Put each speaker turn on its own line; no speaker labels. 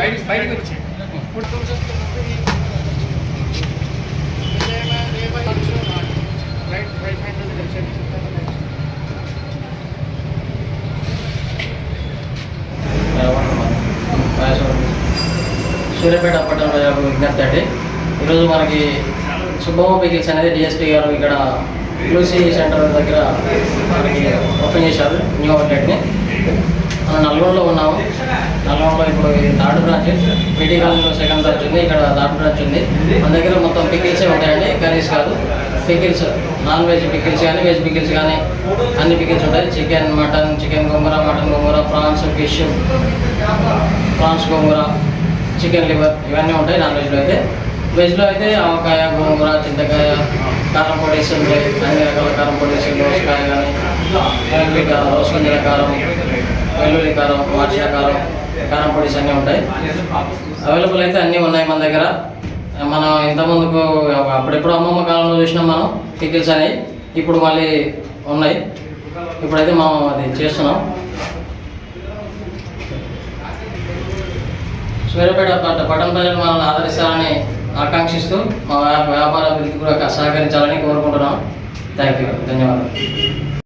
బయటకు వచ్చాయి right right hand
Suryapet పట్టణ ప్రజలకు విజ్ఞప్తి అండి. ఈరోజు మనకి సుబ్బమ్మ పికిల్స్ అనేది డిఎస్పీ గారు ఇక్కడ యూసీ సెంటర్ దగ్గర మనకి ఓపెన్ చేశారు న్యూ అవుట్లెట్ని. నల్గొండలో ఉన్నాము. నల్గొండలో ఇప్పుడు third branch PT second branch ఉంది ఇక్కడ థర్డ్ బ్రాంచ్ ఉంది. మన దగ్గర మొత్తం పికిల్సే ఉంటాయండి కర్రీస్ కాదు. పికిల్స్ నాన్ వెజ్ పికిల్స్ కానీ వెజ్ పికిల్స్ కానీ అన్ని పికిల్స్ ఉంటాయి. చికెన్ మటన్ చికెన్ గోంగూర మటన్ గోంగూర ప్రాన్స్ ఫిష్ ప్రాన్స్ గోంగూర చికెన్ లివర్ ఇవన్నీ ఉంటాయి నాన్ వెజ్లో అయితే. వెజ్లో అయితే ఆవకాయ గోంగూర చింతకాయ కారం పొడేసి ఉంటాయి. అన్ని రకాల కారం పొడేసి దోసకాయ కానీ వెల్లుల్లి కారం కారం వెల్లుల్లి కారం మార్చిన కారం కారం పొడిస్ అన్నీ ఉంటాయి. అవైలబుల్ అయితే అన్నీ ఉన్నాయి మన దగ్గర. మనం ఇంతకుముందుకు అప్పుడెప్పుడు అమ్మమ్మ కాలంలో చూసినాం మనం పికిల్స్ అనేవి. ఇప్పుడు మళ్ళీ ఉన్నాయి. ఇప్పుడైతే మనం అది చేస్తున్నాం. సూర్యాపేట పట్ట పట్టణ ప్రజలు మనల్ని ఆదరిస్తారని ఆకాంక్షిస్తూ మా వ్యాపార అభివృద్ధికి కూడా సహకరించాలని కోరుకుంటున్నాం. థ్యాంక్ యూ ధన్యవాదాలు.